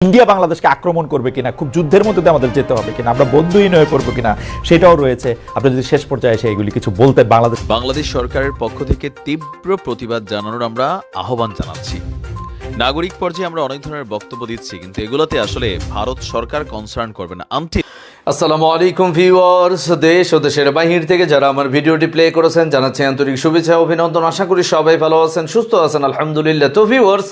India বাংলাদেশকে আক্রমণ করবে কিনা খুব যুদ্ধের মধ্যে দিয়ে আমাদের যেতে হবে কিনা আমরা বন্ধুহীন হয়ে পড়ব কিনা সেটাও রয়েছে। আপনি যদি শেষ পর্যায়ে এসে এগুলি কিছু বলতেন বাংলাদেশ বাংলাদেশ সরকারের পক্ষ থেকে তীব্র প্রতিবাদ জানানোর আমরা আহ্বান জানাচ্ছি। নাগরিক পর্যায়ে আমরা অনেক ধরনের বক্তব্য দিচ্ছি কিন্তু এগুলোতে আসলে ভারত সরকার কনসার্ন করবে না। আনটি আসসালামু আলাইকুম ভিউয়ার্স দেশ ও দেশের বাহির থেকে যারা আমার ভিডিওটি প্লে করেছেন জানাচ্ছি আন্তরিক শুভেচ্ছা অভিনন্দন। আশা করি সবাই ভালো আছেন সুস্থ আছেন আলহামদুলিল্লাহ। তো ভিউয়ার্স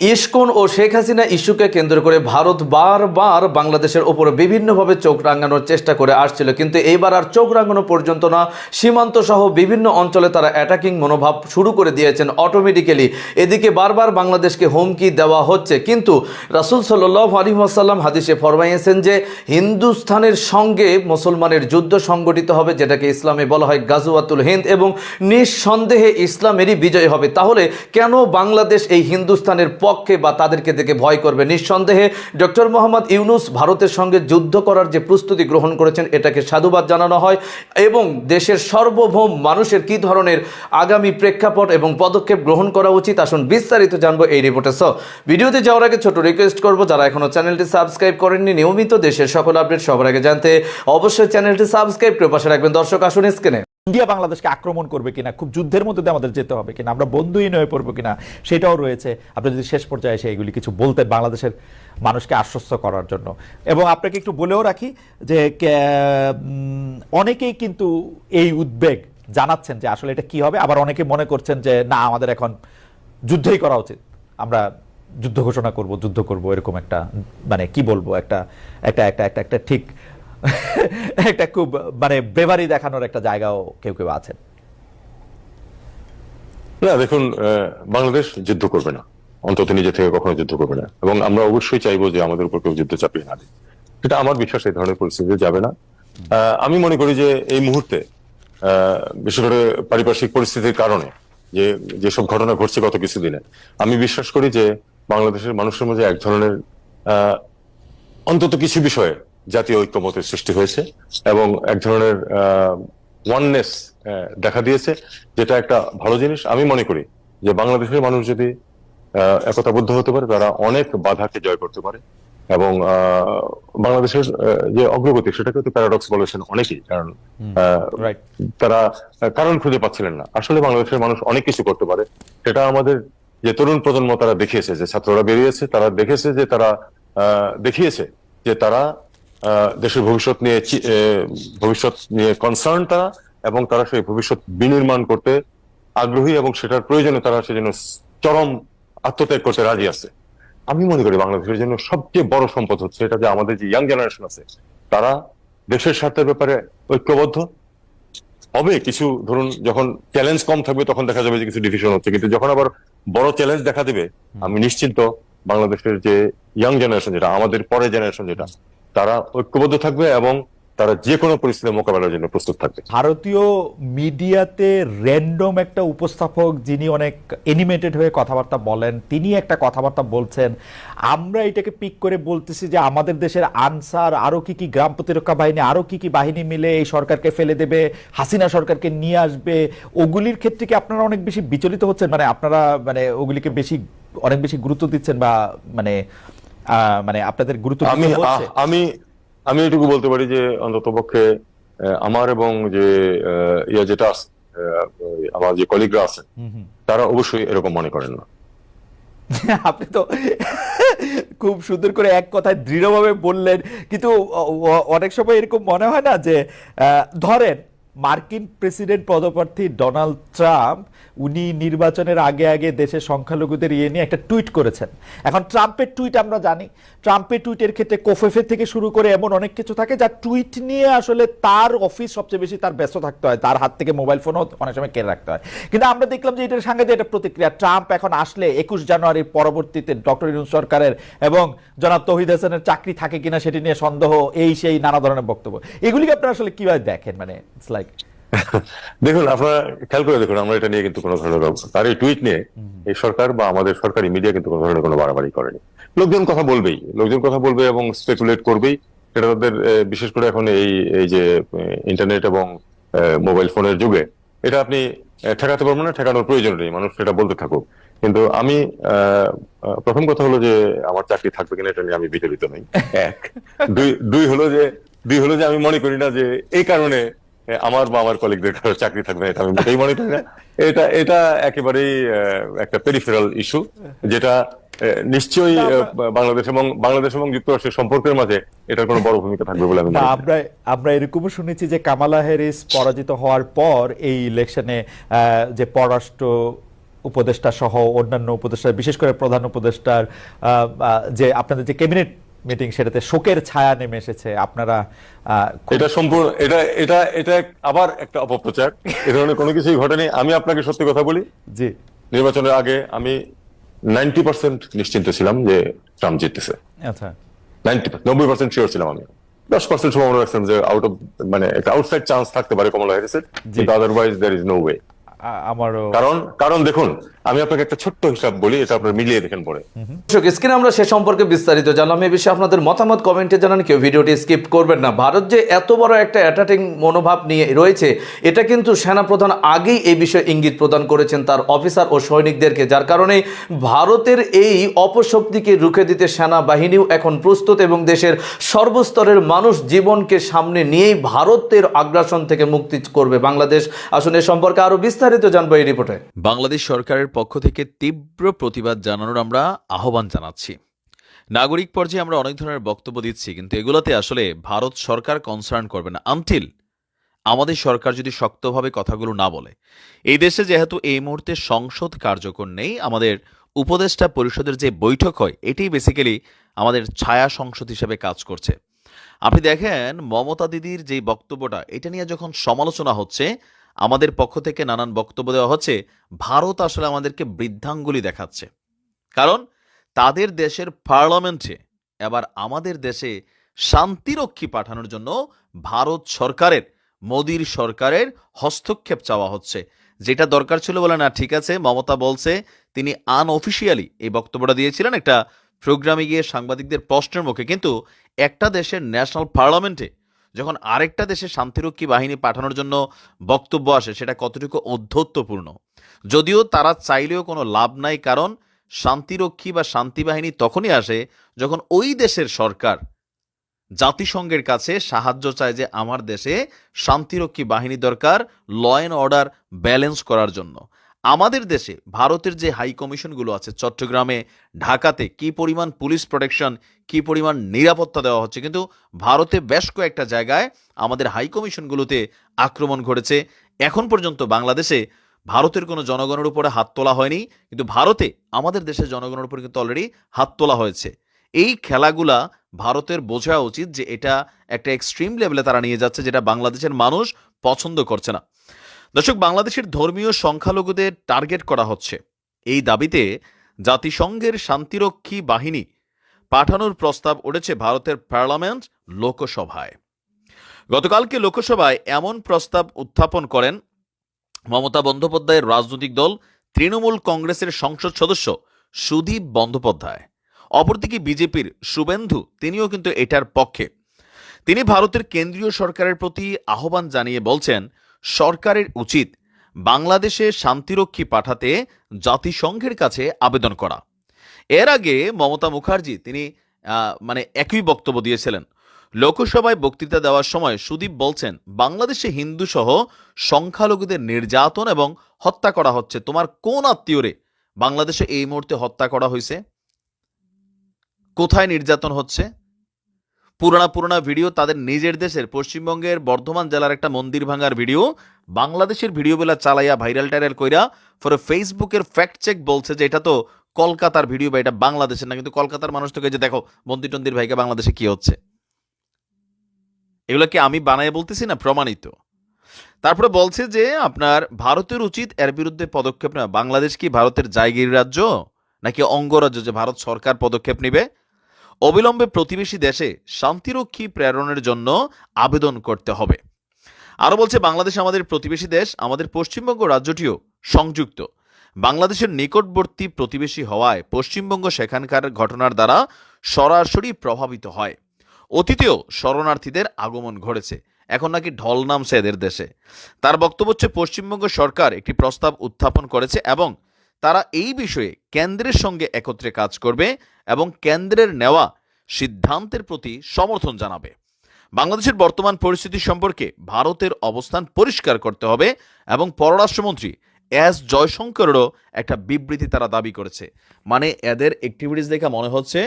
ইস্কন ও শেখ হাসিনা ইস্যুকে কেন্দ্র করে ভারত বারবার বাংলাদেশের ওপর বিভিন্নভাবে চোখ রাঙানোর চেষ্টা করে আসছিল। কিন্তু এইবার আর চোখ রাঙানো পর্যন্ত না। সীমান্ত সহ বিভিন্ন অঞ্চলে তারা অ্যাটাকিং মনোভাব শুরু করে দিয়েছেন অটোমেটিক্যালি এদিকে বারবার বাংলাদেশকে হুমকি দেওয়া হচ্ছে। কিন্তু রাসুল সাল্লাহ আলিমাসাল্লাম হাদিসে ফরমাইয়েছেন যে, হিন্দুস্থানের সঙ্গে মুসলমানের যুদ্ধ সংগঠিত হবে, যেটাকে ইসলামে বলা হয় গাজুয়াতুল হিন্দ, এবং নিঃসন্দেহে ইসলামেরই বিজয় হবে। তাহলে কেন বাংলাদেশ এই হিন্দুস্তানের পক্ষে বা তাদেরকে দেখে ভয় করবে। নিঃসন্দেহে ডক্টর মোহাম্মদ ইউনুস ভারতের সঙ্গে যুদ্ধ করার যে প্রস্তুতি গ্রহণ করেছেন, এটাকে সাধুবাদ জানানো হয় এবং দেশের সর্বভৌম মানুষের কি ধরনের আগামী প্রেক্ষাপট এবং পদক্ষেপ গ্রহণ করা উচিত, আসুন বিস্তারিত জানব এই রিপোর্টে সো ভিডিওতে যাওয়ার আগে ছোট রিকোয়েস্ট করব, যারা এখনও চ্যানেলটি সাবস্ক্রাইব করেননি, নিয়মিত দেশের সকল আপডেট সবার আগে জানতে অবশ্যই চ্যানেলটি সাবস্ক্রাইব করে পাশে রাখবেন। দর্শক, আসুন স্ক্রিনে ইন্ডিয়া বাংলাদেশকে আক্রমণ করবে কিনা, খুব যুদ্ধের মধ্যে আমাদের যেতে হবে কিনা, আমরা বন্ধুহীন হয়ে পড়ব কিনা, সেটাও রয়েছে। আপনি যদি শেষ পর্যায়ে এসে এগুলি কিছু বলতেন বাংলাদেশের মানুষকে আশ্বস্ত করার জন্য। এবং আপনাকে একটু বলেও রাখি যে অনেকেই কিন্তু এই উদ্বেগ জানাচ্ছেন যে আসলে এটা কি হবে। আবার অনেকে মনে করছেন যে, না, আমাদের এখন যুদ্ধই করা উচিত। আমরা যুদ্ধ ঘোষণা করব, যুদ্ধ করব, এরকম একটা মানে কি বলব, একটা একটা একটা একটা একটা ঠিক একটা খুব মানে ব্রেভারি দেখানোর একটা জায়গাও কেউ কেউ আছেন। না, দেখুন বাংলাদেশ যুদ্ধ করবে না। অন্তত নিজে থেকে কখনো যুদ্ধ করবে না। এবং আমরা অবশ্যই চাইব যে আমাদের উপর কেউ যুদ্ধ চাপিয়ে না দেয় এটা আমার বিশ্বাস, এই ধরনের পরিস্থিতিতে যাবে না। আমি মনে করি যে এই মুহূর্তে বিশেষ করে পারিপার্শ্বিক পরিস্থিতির কারণে, যে যেসব ঘটনা ঘটছে গত কিছুদিনে, আমি বিশ্বাস করি যে বাংলাদেশের মানুষের মধ্যে এক ধরনের অন্তত কিছু বিষয়ে জাতীয় ঐক্যমতের সৃষ্টি হয়েছে এবং এক ধরনের ওয়াননেস দেখা দিয়েছে যেটা একটা ভালো জিনিস। আমি মনে করি যে বাংলাদেশের মানুষ যদি একতাবদ্ধ হতে পারে তারা অনেক বাধাকে জয় করতে পারে এবং বাংলাদেশের যে অগ্রগতি সেটাকে তো প্যারাডক্স বলেছেন অনেকেই কারণ তারা কারণ খুঁজে পাচ্ছিলেন না। আসলে বাংলাদেশের মানুষ অনেক কিছু করতে পারে। সেটা আমাদের যে তরুণ প্রজন্ম তারা দেখিয়েছে যে ছাত্ররা বেরিয়েছে তারা দেখেছে যে তারা আহ, দেখিয়েছে যে তারা দেশের ভবিষ্যৎ নিয়ে ভবিষ্যৎ নিয়ে কনসার্ন তারা এবং তারা সেই ভবিষ্যৎ বিনির্মাণ করতে আগ্রহী এবং সেটার প্রয়োজনে তারা সেজন্য চরম আত্মত্যাগ করতে রাজি আছে। আমি মনে করি বাংলাদেশের জন্য সবচেয়ে বড় সম্পদ হচ্ছে এটা যে আমাদের যে ইয়াং জেনারেশন আছে, তারা দেশের স্বার্থের ব্যাপারে ঐক্যবদ্ধ। হবে কিছু, ধরুন যখন চ্যালেঞ্জ কম থাকবে তখন দেখা যাবে যে কিছু ডিভিশন হচ্ছে, কিন্তু যখন আবার বড় চ্যালেঞ্জ দেখা দেবে, আমি নিশ্চিন্ত বাংলাদেশের যে ইয়াং জেনারেশন যেটা, আমাদের পরের জেনারেশন যেটা তারা ঐক্যবদ্ধ থাকবে এবং তারা যে কোনো পরিস্থিতি মোকাবেলার জন্য প্রস্তুত থাকবে। ভারতীয় মিডিয়াতে র্যান্ডম একটা উপস্থাপক যিনি অনেক এনিমেটেড হয়ে কথাবার্তা বলেন, তিনি একটা কথাবার্তা বলছেন। আমরা এটাকে পিক করে বলতেছি যে আমাদের দেশের আনসার আরও কি কি গ্রাম প্রতিরক্ষা বাহিনী, আরও কি কি বাহিনী মিলে এই সরকারকে ফেলে দেবে, হাসিনা সরকারকে নিয়ে আসবে। ওগুলির ক্ষেত্রে কি আপনারা অনেক বেশি বিচলিত হচ্ছেন? মানে আপনারা মানে ওগুলিকে বেশি, অনেক বেশি গুরুত্ব দিচ্ছেন বা মানে মানে আপনাদের গুরুত্ব আমি আমি আমি এটুকু বলতে পারি যে অন্তত পক্ষে আমার এবং যে ইয়া যেটা আমার যে কলিগরা আছেন হুম। তারা অবশ্যই এরকম মনে করেন না আপনি তো খুব সুন্দর করে এক কথায় দৃঢ়ভাবে বললেন কিন্তু অনেক সময় এরকম মনে হয় না যে আহ, ধরেন মার্কিন প্রেসিডেন্ট পদপ্রার্থী ডোনাল্ড ট্রাম্প, উনি নির্বাচনের আগে আগে দেশের সংখ্যালঘুদের ইয়ে নিয়ে একটা টুইট করেছেন। এখন ট্রাম্পের টুইট আমরা জানি। ট্রাম্পের টুইটের ক্ষেত্রে কোফেফে থেকে শুরু করে এমন অনেক কিছু থাকে যা টুইট নিয়ে আসলে তার অফিস সবচেয়ে বেশি তার ব্যস্ত থাকতে হয়। তার হাত থেকে মোবাইল ফোনও অনেক সময় কেড়ে রাখতে হয়। কিন্তু আমরা দেখলাম যে এটার সঙ্গে যে এটা প্রতিক্রিয়া, ট্রাম্প এখন আসলে একুশ জানুয়ারির পরবর্তীতে ডক্টর ইউনুস সরকারের এবং জনাব তহিদ হাসানের চাকরি থাকে কিনা সেটি নিয়ে সন্দেহ, এই সেই নানা ধরনের বক্তব্য। এগুলিকে আপনারা আসলে কীভাবে দেখেন? মানে লাইক দেখুন আপনারা খেয়াল করে দেখুন আমরা এটা নিয়ে কিন্তু কোনো ধরনের তার এই টুইট নিয়ে এই সরকার বা আমাদের সরকারি মিডিয়া কিন্তু কোনো ধরনের কোনো বাড়াবাড়ি করেনি। লোকজন কথা বলবেই লোকজন কথা বলবে এবং স্পেকুলেট করবেই। এটা তাদের বিশেষ করে এখন এই এই যে ইন্টারনেট এবং মোবাইল ফোনের যুগে এটা আপনি ঠেকাতে পারবেন না ঠেকানোর প্রয়োজন নেই মানুষ সেটা বলতে থাকুক। কিন্তু আমি প্রথম কথা হলো যে আমার চাকরি থাকবে কিনা এটা নিয়ে আমি বিচলিত নই। এক। দুই দুই হলো যে দুই হলো যে আমি মনে করি না যে এই কারণে আমার বা আমার কলিগদের কারও চাকরি থাকবে এটা আমি মোটেই মনে করি না। এটা এটা একেবারেই একটা পেরিফেরাল ইস্যু যেটা নিশ্চয়ই বাংলাদেশ এবং বাংলাদেশ এবং যুক্তরাষ্ট্রের সম্পর্কের মাঝে এটার কোনো বড় ভূমিকা থাকবে বলে আমি না আমরা আমরা এরকমও শুনেছি যে কামালা হ্যারিস পরাজিত হওয়ার পর এই ইলেকশনে যে পররাষ্ট্র উপদেষ্টা সহ অন্যান্য উপদেষ্টা বিশেষ করে প্রধান উপদেষ্টার যে আপনাদের যে ক্যাবিনেট মিটিং সেটাতে শোকের ছায়া নেমে এসেছে। আপনারা এটা সম্পূর্ণ এটা এটা এটা আবার একটা অপপ্রচার। এ ধরনের কোনো কিছুই ঘটেনি। আমি আপনাকে সত্যি কথা বলি জি। নির্বাচনের আগে আমি নাইনটি পার্সেন্ট নিশ্চিন্ত ছিলাম যে ট্রাম্প জিততেছে। আচ্ছা। নাইনটি নব্বই পার্সেন্ট শিওর ছিলাম আমি। দশ পার্সেন্ট সম্ভাবনা রাখছিলাম যে আউট অফ মানে একটা আউটসাইড চান্স থাকতে পারে কমলা হ্যারিসের কিন্তু otherwise there is no way আমারও কারণ কারণ দেখুন আমি আপনাকে একটা ছোট্ট হিসাব বলি এটা আপনার মিলিয়ে দেখেন পরে। দর্শক স্ক্রিনে আমরা সে সম্পর্কে বিস্তারিত জানলাম। এ বিষয়ে আপনাদের মতামত কমেন্টে জানান কেউ ভিডিওটি স্কিপ করবেন না। ভারত যে এত বড় একটা অ্যাটাকিং মনোভাব নিয়ে রয়েছে এটা কিন্তু সেনাপ্রধান আগেই এই বিষয়ে ইঙ্গিত প্রদান করেছেন তার অফিসার ও সৈনিকদেরকে যার কারণে ভারতের এই অপশক্তিকে রুখে দিতে সেনাবাহিনীও এখন প্রস্তুত এবং দেশের সর্বস্তরের মানুষ জীবনকে সামনে নিয়েই ভারতের আগ্রাসন থেকে মুক্তি করবে বাংলাদেশ। আসলে এ সম্পর্কে আরও বিস্তারিত জানব এই রিপোর্টে বাংলাদেশ সরকারের পক্ষ থেকে তীব্র প্রতিবাদ জানানোর আমরা আহ্বান জানাচ্ছি। নাগরিক পর্যায়ে আমরা অনেক ধরনের বক্তব্য দিচ্ছি, কিন্তু এগুলোতে আসলে ভারত সরকার কনসার্ন করবে না। আনটিল আমাদের সরকার যদি শক্তভাবে কথাগুলো না বলে। এই দেশে যেহেতু এই মুহূর্তে সংসদ কার্যকর নেই, আমাদের উপদেষ্টা পরিষদের যে বৈঠক হয় এটি বেসিক্যালি আমাদের ছায়া সংসদ হিসেবে কাজ করছে। আপনি দেখেন মমতা দিদির যে বক্তব্যটা, এটা নিয়ে যখন সমালোচনা হচ্ছে আমাদের পক্ষ থেকে নানান বক্তব্য দেওয়া হচ্ছে। ভারত আসলে আমাদেরকে বৃদ্ধাঙ্গুলি দেখাচ্ছে। কারণ তাদের দেশের পার্লামেন্টে, এবার আমাদের দেশে শান্তিরক্ষী পাঠানোর জন্য ভারত সরকারের, মোদির সরকারের হস্তক্ষেপ চাওয়া হচ্ছে। যেটা দরকার ছিল বলে না, ঠিক আছে, মমতা বলছে, তিনি আনঅফিসিয়ালি এই বক্তব্যটা দিয়েছিলেন একটা প্রোগ্রামে গিয়ে সাংবাদিকদের প্রশ্নের মুখে। কিন্তু একটা দেশের ন্যাশনাল পার্লামেন্টে যখন আরেকটা দেশে শান্তিরক্ষী বাহিনী পাঠানোর জন্য বক্তব্য আসে, সেটা কতটুকু অধ্যত্বপূর্ণ যদিও তারা চাইলেও কোনো লাভ নাই, কারণ শান্তিরক্ষী বা শান্তি বাহিনী তখনই আসে যখন ওই দেশের সরকার জাতিসংঘের কাছে সাহায্য চায় যে আমার দেশে শান্তিরক্ষী বাহিনী দরকার ল অ্যান্ড অর্ডার ব্যালেন্স করার জন্য। আমাদের দেশে ভারতের যে হাই কমিশনগুলো আছে, চট্টগ্রামে, ঢাকাতে কি পরিমাণ পুলিশ প্রোটেকশন, কি পরিমাণ নিরাপত্তা দেওয়া হচ্ছে, কিন্তু ভারতে বেশ কয়েকটা জায়গায় আমাদের হাই কমিশনগুলোতে আক্রমণ ঘটেছে। এখন পর্যন্ত বাংলাদেশে ভারতের কোনো জনগণের উপরে হাত তোলা হয়নি, কিন্তু ভারতে, আমাদের দেশের জনগণের উপরে কিন্তু অলরেডি হাত তোলা হয়েছে। এই খেলাগুলা ভারতের বোঝা উচিত যে এটা একটা এক্সট্রিম লেভেলে তারা নিয়ে যাচ্ছে, যেটা বাংলাদেশের মানুষ পছন্দ করছে না। দর্শক, বাংলাদেশের ধর্মীয় সংখ্যালঘুদের টার্গেট করা হচ্ছে। এই দাবিতে জাতিসংঘের শান্তিরক্ষী বাহিনী পাঠানোর প্রস্তাব উঠেছে ভারতের পার্লামেন্ট লোকসভায়। গতকালকে লোকসভায় এমন প্রস্তাব উত্থাপন করেন মমতা বন্দ্যোপাধ্যায়ের রাজনৈতিক দল, তৃণমূল কংগ্রেসের সংসদ সদস্য সুদীপ বন্দ্যোপাধ্যায়। অপরদিকে বিজেপির শুভেন্দু, তিনিও কিন্তু এটার পক্ষে। তিনি ভারতের কেন্দ্রীয় সরকারের প্রতি আহ্বান জানিয়ে বলছেন সরকারের উচিত বাংলাদেশে শান্তিরক্ষী পাঠাতে জাতিসংঘের কাছে আবেদন করা। এর আগে মমতা মুখার্জি তিনি মানে একই বক্তব্য দিয়েছিলেন। লোকসভায় বক্তৃতা দেওয়ার সময় সুদীপ বলছেন, বাংলাদেশে হিন্দু সহ সংখ্যালঘুদের নির্যাতন এবং হত্যা করা হচ্ছে। তোমার কোন আত্মীয়রে বাংলাদেশে এই মুহূর্তে হত্যা করা হয়েছে? কোথায় নির্যাতন হচ্ছে? পুরানা পুরানা ভিডিও তাদের নিজের দেশের পশ্চিমবঙ্গের বর্ধমান জেলার একটা মন্দির ভাঙার ভিডিও। বাংলাদেশের ভিডিওগুলা চালাইয়া ভাইরাল টাইরাল কইরা পরে ফেসবুকের ফ্যাক্ট চেক বলছে যে এটা তো কলকাতার ভিডিও বা এটা বাংলাদেশের না, কিন্তু কলকাতার মানুষ তোকে যে দেখো, মন্দির টন্দির ভাইকে বাংলাদেশে কি হচ্ছে? এগুলো কি আমি বানায় বলতেছি না প্রমাণিত? তারপরে বলছে যে আপনার ভারতের উচিত এর বিরুদ্ধে পদক্ষেপ নেওয়া। বাংলাদেশ কি ভারতের জায়গির রাজ্য? নাকি অঙ্গরাজ্য যে ভারত সরকার পদক্ষেপ নেবে? অবিলম্বে প্রতিবেশী দেশে শান্তিরক্ষী প্রেরণের জন্য আবেদন করতে হবে। আরও বলছে, বাংলাদেশ আমাদের প্রতিবেশী দেশ, আমাদের পশ্চিমবঙ্গ রাজ্যটিও সংযুক্ত। বাংলাদেশের নিকটবর্তী প্রতিবেশী হওয়ায় পশ্চিমবঙ্গ সেখানকার ঘটনার দ্বারা সরাসরি প্রভাবিত হয়। অতীতেও শরণার্থীদের আগমন ঘটেছে। এখন নাকি ঢল নামছে এদের দেশে। তার বক্তব্য হচ্ছে, পশ্চিমবঙ্গ সরকার একটি প্রস্তাব উত্থাপন করেছে এবং তারা এই বিষয়ে কেন্দ্রের সঙ্গে একত্রে কাজ করবে এবং কেন্দ্রের নেওয়া সিদ্ধান্তের প্রতি সমর্থন জানাবে। বাংলাদেশের বর্তমান পরিস্থিতি সম্পর্কে ভারতের অবস্থান পরিষ্কার করতে হবে এবং পররাষ্ট্রমন্ত্রী এস জয়শঙ্করেরও একটা বিবৃতি তারা দাবি করেছে। মানে এদের অ্যাক্টিভিটিস দেখে মনে হচ্ছে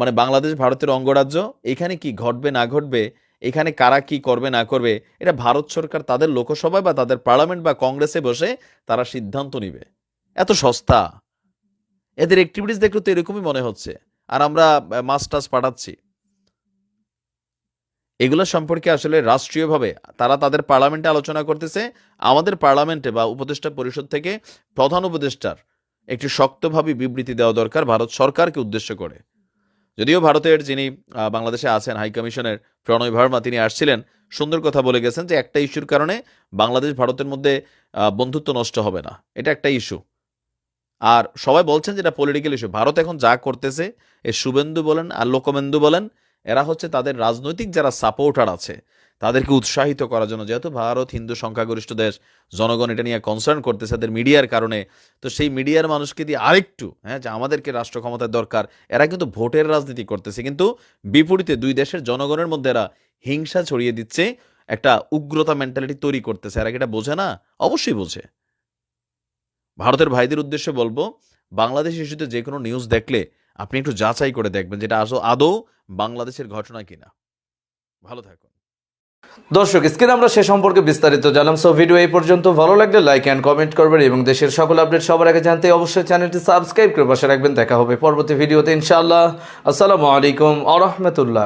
মানে বাংলাদেশ ভারতের অঙ্গরাজ্য, এখানে কি ঘটবে না ঘটবে, এখানে কারা কি করবে না করবে, এটা ভারত সরকার তাদের লোকসভায় বা তাদের পার্লামেন্ট বা কংগ্রেসে বসে তারা সিদ্ধান্ত নিবে। এত সস্তা। এদের অ্যাক্টিভিটিস দেখলে তো এরকমই মনে হচ্ছে। আর আমরা টাছ পাঠাচ্ছি। এগুলো সম্পর্কে আসলে রাষ্ট্রীয়ভাবে তারা তাদের পার্লামেন্টে আলোচনা করতেছে। আমাদের পার্লামেন্টে বা উপদেষ্টা পরিষদ থেকে প্রধান উপদেষ্টার একটি শক্তভাবে বিবৃতি দেওয়া দরকার ভারত সরকারকে উদ্দেশ্য করে। যদিও ভারতের যিনি বাংলাদেশে আছেন, হাই কমিশনের প্রণয় ভার্মা, তিনি আসছিলেন, সুন্দর কথা বলে গেছেন যে একটা ইস্যুর কারণে বাংলাদেশ ভারতের মধ্যে বন্ধুত্ব নষ্ট হবে না। এটা একটা ইস্যু। আর সবাই বলছেন যেটা পলিটিক্যাল ইস্যু ভারত এখন যা করতেছে, এ শুভেন্দু বলেন আর লোকমেন্দু বলেন, এরা হচ্ছে তাদের রাজনৈতিক যারা সাপোর্টার আছে, তাদেরকে উৎসাহিত করার জন্য। যেহেতু ভারত হিন্দু সংখ্যাগরিষ্ঠ দেশ, জনগণ এটা নিয়ে কনসার্ন করতেছে তাদের মিডিয়ার কারণে, তো সেই মিডিয়ার মানুষকে দিয়ে আরেকটু হ্যাঁ যে আমাদেরকে রাষ্ট্র ক্ষমতার দরকার, এরা কিন্তু ভোটের রাজনীতি করতেছে। কিন্তু বিপরীতে দুই দেশের জনগণের মধ্যে এরা হিংসা ছড়িয়ে দিচ্ছে, একটা উগ্রতা মেন্টালিটি তৈরি করতেছে। এরা কি এটা বোঝে না? অবশ্যই বোঝে। ভারতের ভাইদের উদ্দেশ্যে বলব, বাংলাদেশ ইস্যুতে যে কোনো নিউজ দেখলে আপনি একটু যাচাই করে দেখবেন যেটা আসো আদৌ বাংলাদেশের ঘটনা কিনা। ভালো থাকুন। দর্শক, স্ক্রিনে আমরা সে সম্পর্কে বিস্তারিত জানলাম সো ভিডিও এই পর্যন্ত ভালো লাগলে লাইক অ্যান্ড কমেন্ট করবেন এবং দেশের সকল আপডেট সবার আগে জানতে অবশ্যই চ্যানেলটি সাবস্ক্রাইব করে পাশে রাখবেন। দেখা হবে পরবর্তী ভিডিওতে ইনশাআল্লাহ। আসসালামু আলাইকুম আ রহমতুল্লাহ।